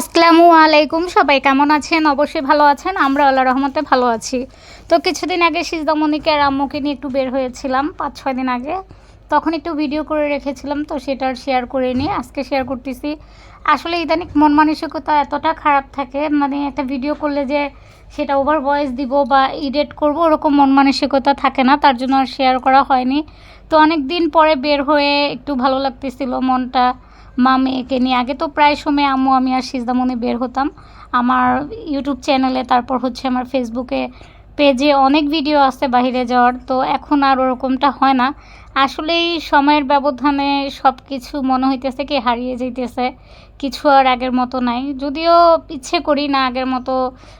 আসসালামু আলাইকুম, সবাই কেমন আছেন? অবশ্যই ভালো আছেন, আমরা আল্লাহ রহমতে ভালো আছি। তো কিছুদিন আগে সিজদামণিকে আর আম্মুকে নিয়ে একটু বের হয়েছিলাম, পাঁচ ছয় দিন আগে। তখন একটু ভিডিও করে রেখেছিলাম, তো সেটা আর শেয়ার করে নিয়ে আজকে শেয়ার করতেছি। আসলে ইদানিক মন মানসিকতা এতটা খারাপ থাকে মানে একটা ভিডিও করলে যে সেটা ওভার ভয়েস দিব বা এডিট করব, ওরকম মন মানসিকতা থাকে না, তার জন্য আর শেয়ার করা হয়নি। তো অনেক দিন পরে বের হয়ে একটু ভালো লাগতেছিল মনটা। মা মেয়েকে নিয়ে। আগে তো প্রায় সময় আম্মু, আমি আর সিজদামণি বের হতাম। আমার ইউটিউব চ্যানেলে, তারপর হচ্ছে আমার ফেসবুকে পেজে অনেক ভিডিও আছে বাইরে যাওয়ার। তো এখন আর ওরকমটা হয় না। আসলেই সময়ের ব্যবধানে সব কিছু মনে হইতেছে কি, হারিয়ে যাইতেছে। কিছু আর আগের মতো নাই। যদিও ইচ্ছে করি না আগের মতো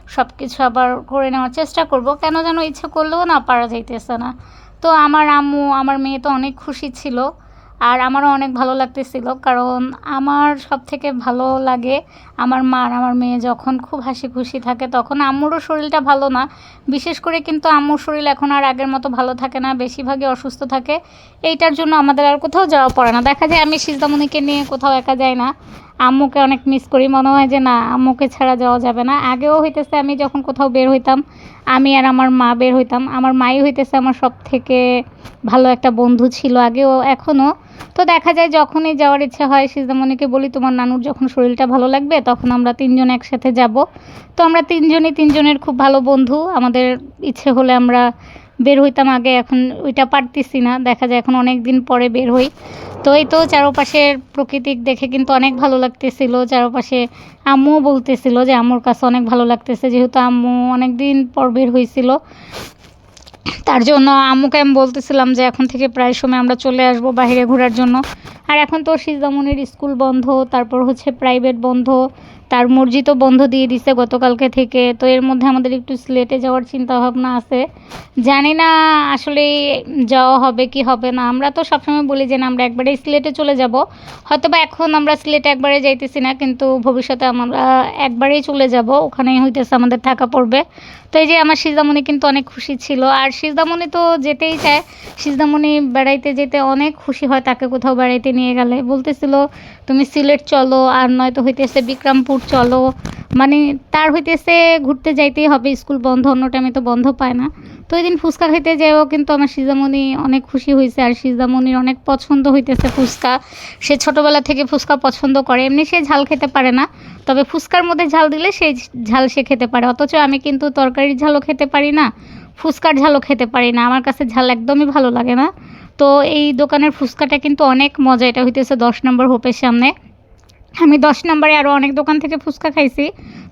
সব কিছু আবার করে নেওয়ার চেষ্টা করব। কেন যেন ইচ্ছে করলেও না পারা যাইতেছে না। তো আমার আম্মু, আমার মেয়ে তো অনেক খুশি ছিল। আর আমারও অনেক ভালো লাগতেছিল, কারণ আমার সব থেকে ভালো লাগে আমার মা আর আমার মেয়ে যখন খুব হাসি খুশি থাকে তখন আম্মুরও শরীরটা ভালো না। বিশেষ করে কিন্তু আম্মুর শরীর এখন আর আগের মতো ভালো থাকে না, বেশিরভাগই অসুস্থ থাকে। এইটার জন্য আমাদের আর কোথাও যাওয়া পড়ে না। দেখা যায় আমি সিজদামণিকে নিয়ে কোথাও একা যাই না। আম্মুকে অনেক মিস করি, মনে হয় যে না, আম্মুকে ছাড়া যাওয়া যাবে না। আগেও হইতেছে আমি যখন কোথাও বের হইতাম, আমি আর আমার মা বের হইতাম। আমার মাই হইতেছে আমার সব থেকে ভালো একটা বন্ধু ছিল আগেও, এখনও। তো দেখা যায় যখনই যাওয়ার ইচ্ছা হয় সিজদামণিকে বলি, তোমার নানুর যখন শরীরটা ভালো লাগবে, তখন আমরা তিনজন একসাথে যাব। তো আমরা তিনজনই তিনজনের খুব ভালো বন্ধু। আমাদের ইচ্ছে হলে আমরা বের হইতাম আগে, এখন ওইটা পারতেছি না। দেখা যায় এখন অনেক দিন পরে বের হই। তো এই তো চারপাশের প্রকৃতিক দেখে কিন্তু অনেক ভালো লাগতেছিল। চারপাশে আম্মুও বলতেছিল যে, আম্মুর কাছে অনেক ভালো লাগতেছে। যেহেতু আম্মু অনেক দিন পর বের হয়েছিল তার জন্য আম্মুকে আমি বলতেছিলাম যে এখন থেকে প্রায় সময় আমরা চলে আসব বাইরে ঘোরার জন্য। আর এখন তো সিজদামনির স্কুল বন্ধ, তারপর হচ্ছে প্রাইভেট বন্ধ তার মসজিদও বন্ধ দিয়ে দিছে গতকালকে থেকে। তো এর মধ্যে আমাদের একটু সিলেটে যাওয়ার চিন্তা ভাবনা আছে। জানি না আসলে যাওয়া হবে কি হবে না। আমরা তো সবসময় বলি যে না, আমরা একবারেই সিলেটে চলে যাব। হয়তো বা এখন আমরা সিলেটে একবারে যাইতেছি না, কিন্তু ভবিষ্যতে আমরা একবারেই চলে যাব। ওখানেই হইতেছে আমাদের থাকা পড়বে। তো এই যে আমার সিজদামণি কিন্তু অনেক খুশি ছিল। আর সিজদামণি তো যেতেই চায়। সিজদামণি বেড়াইতে যেতে অনেক খুশি হয়, তাকে কোথাও বেড়াইতে নিয়ে গেলে। বলতেছিল, তুমি সিলেট চলো, আর নয়তো হইতেছে বিক্রমপুর চলো। মানে তার হইতেছে ঘুরতে যাইতেই হবে, স্কুল বন্ধ, অন্য টাইমে তো বন্ধ পায় না। তো ওই দিন ফুচকা খেতে যেও কিন্তু আমার সিজামণি অনেক খুশি হয়েছে আর সিজামণির অনেক পছন্দ হইতেছে ফুচকা। সে ছোটোবেলা থেকে ফুচকা পছন্দ করে, এমনি সে ঝাল খেতে পারে না। তবে ফুচকার মধ্যে ঝাল দিলে সেই ঝাল সে খেতে পারে। অথচ আমি কিন্তু তরকারির ঝালও খেতে পারি না, ফুচকার ঝালও খেতে পারি না। আমার কাছে ঝাল একদমই ভালো লাগে না। তো এই দোকানের ফুচকাটা কিন্তু অনেক মজা, এটা হইতেছে দশ নম্বর হোপের সামনে। আমি দশ নম্বরে আরও অনেক দোকান থেকে ফুচকা খাইছি,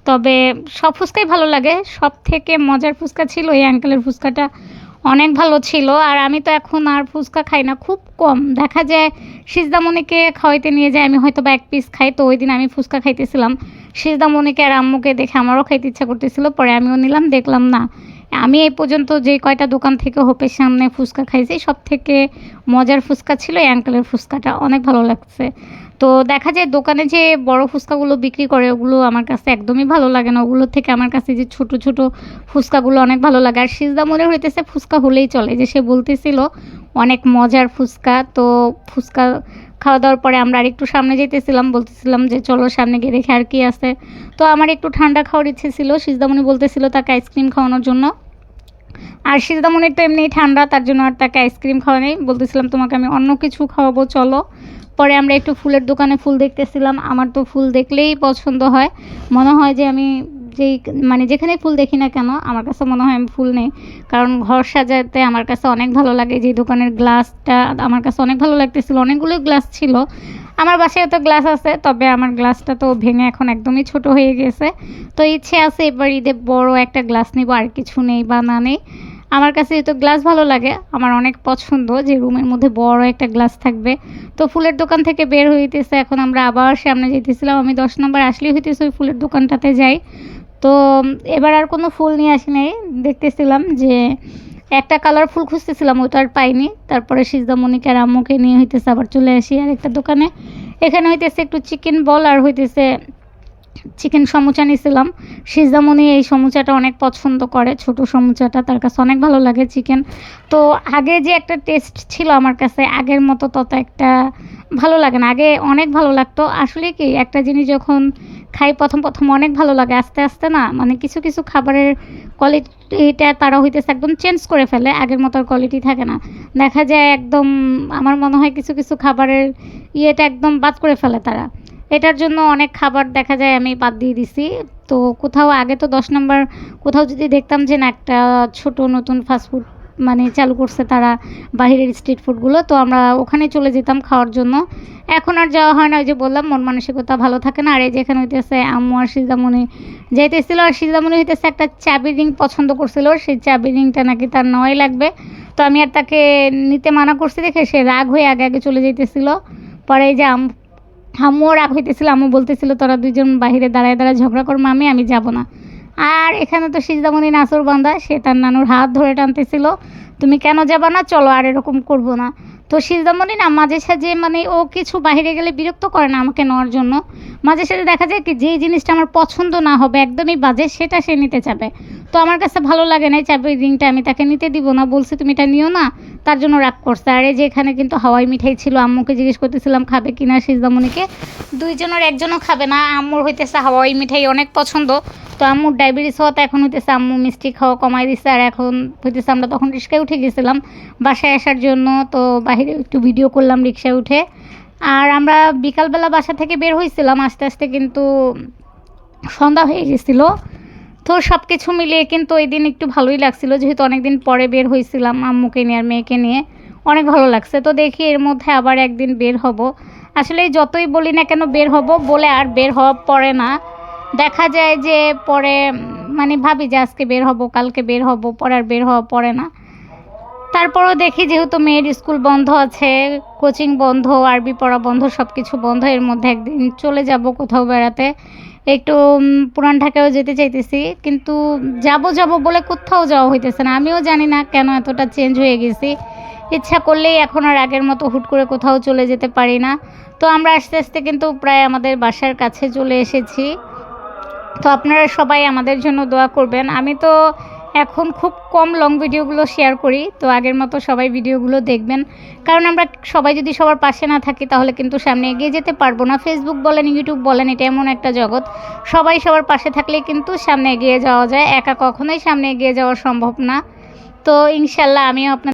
তবে সব ফুচকাই ভালো লাগে। সব থেকে মজার ফুচকা ছিল এই আঙ্কেলের ফুচকাটা। অনেক ভালো ছিল, আর আমি তো এখন আর ফুচকা খাই না, খুব কম। দেখা যায় সিজদামণিকে খাওয়াইতে নিয়ে যায়, আমি হয়তো বা এক পিস খাই, তো ওই দিন আমি ফুচকা খাইতেছিলাম। সিজদামণিকে আর আম্মুকে দেখে আমারও খাইতে ইচ্ছা করতেছিল, পরে আমিও নিলাম, দেখলাম না। আমি এই পর্যন্ত যে কয়টা দোকান থেকে হোপের সামনে ফুচকা খাইছি সব থেকে মজার ফুচকা ছিল এই আঙ্কেলের ফুচকাটা। অনেক ভালো লাগছে। তো দেখা যায় দোকানে যে বড় ফুচকাগুলো বিক্রি করে, ওগুলো আমার কাছে একদমই ভালো লাগে না। ওগুলোর থেকে আমার কাছে যে ছোট ছোট ফুচকাগুলো অনেক ভালো লাগে। আর সিজদা মনে হইতেছে ফুচকা হলেই চলে, যে সে বলতেছিল অনেক মজার ফুচকা। তো ফুচকা খাওয়া দাওয়ার পরে আমরা আর একটু সামনে যেতেছিলাম বলতেছিলাম যে চলো সামনে গিয়ে দেখে আর কি আছে। তো আমার একটু ঠান্ডা খাওয়ার ইচ্ছে ছিল সিজদামণি বলতেছিল তাকে আইসক্রিম খাওয়ানোর জন্য। আর সিজদামণির তো এমনি ঠান্ডা, তার জন্য আর তাকে আইসক্রিম খাওয়া নেই। বলতেছিলাম তোমাকে আমি অন্য কিছু খাওয়াবো, চলো। পরে আমরা একটু ফুলের দোকানে ফুল দেখতেছিলাম। আমার তো ফুল দেখলেই পছন্দ হয়। মনে হয় যে আমি যেই মানে যেখানে ফুল দেখি না কেন, আমার কাছে মনে হয় আমি ফুল নেই। কারণ ঘর সাজাতে আমার কাছে অনেক ভালো লাগে। যে দোকানের গ্লাসটা আমার কাছে অনেক ভালো লাগতেছিল। অনেকগুলো গ্লাস ছিল। আমার বাসায় তো গ্লাস আছে, তবে আমার গ্লাসটা তো ভেঙে এখন একদমই ছোট হয়ে গেছে। তো ইচ্ছে আছে এবার ঈদে বড় একটা গ্লাস নিব, আর কিছু নেই বা না নেই। আমার কাছে তো গ্লাস ভালো লাগে, আমার অনেক পছন্দ যে রুমের মধ্যে বড় একটা গ্লাস থাকবে। তো ফুলের দোকান থেকে বের হইতেছে, এখন আমরা আবার সামনে যেতেছিলাম আমি দশ নম্বর আসলেই হইতেছে ওই ফুলের দোকানটাতে যাই। তো এবার আর কোনো ফুল নিয়ে আসি নাই, দেখতেছিলাম যে একটা কালার ফুল খুঁজতেছিলাম, ওটা আর পাইনি। তারপরে সিজদামণিকে আর আম্মুকে নিয়ে হইতেছে আবার চলে আসি আর একটা দোকানে। এখানে হইতেছে একটু চিকেন বল আর হইতেছে চিকেন সমুচা নিয়েছিলাম সিজামণি এই সমুচাটা অনেক পছন্দ করে, ছোট সমুচাটা, তার কাছে অনেক ভালো লাগে চিকেন। তো আগে যে একটা টেস্ট ছিল আমার কাছে, আগের মতো তত একটা ভালো লাগে না। আগে অনেক ভালো লাগতো। আসলে কি, একটা জিনিস যখন খাই, প্রথম প্রথম অনেক ভালো লাগে। আস্তে আস্তে না মানে কিছু কিছু খাবারের কোয়ালিটিটা তারা হইতেছে একদম চেঞ্জ করে ফেলে। আগের মতো কোয়ালিটি থাকে না। দেখা যায় একদম, আমার মনে হয় কিছু কিছু খাবারের ইয়েটা একদম বাদ করে ফেলে তারা। এটার জন্য অনেক খাবার দেখা যায় আমি বাদ দিয়ে দিছি। তো কোথাও আগে তো দশ নম্বর, কোথাও যদি দেখতাম যে না, একটা ছোট নতুন ফাস্টফুড মানে চালু করছে তারা বাহিরের স্ট্রিট ফুডগুলো তো আমরা ওখানে চলে যেতাম খাওয়ার জন্য। এখন আর যাওয়া হয় না, ওই যে বললাম, মন মানসিকতা ভালো থাকে না। আর এই যেখানে হইতেছে আম্মু আর সিজামণি যাইতেছিল আর সিজামণি হইতেছে একটা চাবি রিং পছন্দ করছিল। সেই চাবি রিংটা নাকি তার নয় লাগবে। তো আমি আর তাকে নিতে মানা করছি দেখে সে রাগ হয়ে আগে আগে চলে যেতেছিল পরে এই যে আম আম্মুও রাগ হইতেছিল, আম্মু বলতেছিল, তোরা দুজন বাইরে দাঁড়ায় দাঁড়ায় ঝগড়া কর, মামি, আমি যাব না। আর এখানে তো সিজদামণি নাসুর বান্দা, সে তার নানুর হাত ধরে টানতেছিল, তুমি কেন যাবা না? চলো, আর এরকম করব না। তো সিজদামণি না, মাঝে সাঝে মানে ও কিছু বাইরে গেলে বিরক্ত করে না আমাকে নেওয়ার জন্য। মাঝে সাঝে দেখা যায় কি, যেই জিনিসটা আমার পছন্দ না হবে, একদমই বাজে, সেটা সে নিতে চাবে। তো আমার কাছে ভালো লাগে না চাবির রিংটা আমি তাকে নিতে দিব না, বলছি তুমি এটা নিও না, তার জন্য রাগ করছে। আর এই যে এখানে কিন্তু হাওয়াই মিঠাই ছিল, আম্মুকে জিজ্ঞেস করতেছিলাম, খাবে কি কিনা সিজদামণিকে? দুইজনের একজনও খাবে না, আম্মুর হইতেছে হাওয়াই মিঠাই অনেক পছন্দ। তো আম্মুর ডায়াবেটিস হওয়াতে এখন হইতেছে আম্মু মিষ্টি খাওয়া কমাই দিচ্ছে আর এখন হইতেছে আমরা তখন রিক্সায় উঠে গেছিলাম বাসায় আসার জন্য, তো বাইরে একটু ভিডিও করলাম রিক্সায় উঠে। আর আমরা বিকালবেলা বাসা থেকে বের হয়েছিলাম আস্তে আস্তে কিন্তু সন্ধ্যা হয়ে গেছিল। তো সব কিছু মিলিয়ে কিন্তু ওই দিন একটু ভালোই লাগছিল। যেহেতু অনেক দিন পরে বের হয়েছিলাম আম্মুকে নিয়ে আর মেয়েকে নিয়ে। অনেক ভালো লাগছে। তো দেখি এর মধ্যে আবার একদিন বের হব। আসলে যতই বলি না কেন বের হব বলে আর বের হওয়া পড়ে না। দেখা যায় যে পরে মানে ভাবি যে আজকে বের হব, কালকে বের হব, পরে আর বের হওয়া পড়ে না। তারপরও দেখি যেহেতু মেয়ের স্কুল বন্ধ আছে কোচিং বন্ধ, আরবি পড়া বন্ধ সব কিছু বন্ধ, এর মধ্যে একদিন চলে যাব কোথাও বেড়াতে। একটু পুরান ঢাকায়ও যেতে চাইতেছি, কিন্তু যাব যাব বলে কোথাও যাওয়া হইতেছে না। আমিও জানি না কেন এতটা চেঞ্জ হয়ে গেছি। ইচ্ছা করলেই এখন আর আগের মতো হুট করে কোথাও চলে যেতে পারি না। তো আমরা আস্তে আস্তে কিন্তু প্রায় আমাদের বাসার কাছে চলে এসেছি। তো আপনারা সবাই আমাদের জন্য দোয়া করবেন। আমি তো এখন খুব কম লং ভিডিওগুলো শেয়ার করি, তো আগের মতো সবাই ভিডিওগুলো দেখবেন। কারণ আমরা সবাই যদি সবার পাশে না থাকি, তাহলে কিন্তু সামনে এগিয়ে যেতে পারব না। ফেসবুক বলেন ইউটিউব বলেন, এটা এমন একটা জগৎ। সবাই সবার পাশে থাকলে কিন্তু সামনে এগিয়ে যাওয়া যায়, একা কখনোই সামনে এগিয়ে যাওয়া সম্ভব না। তো ইনশাল্লাহ আমিও আপনার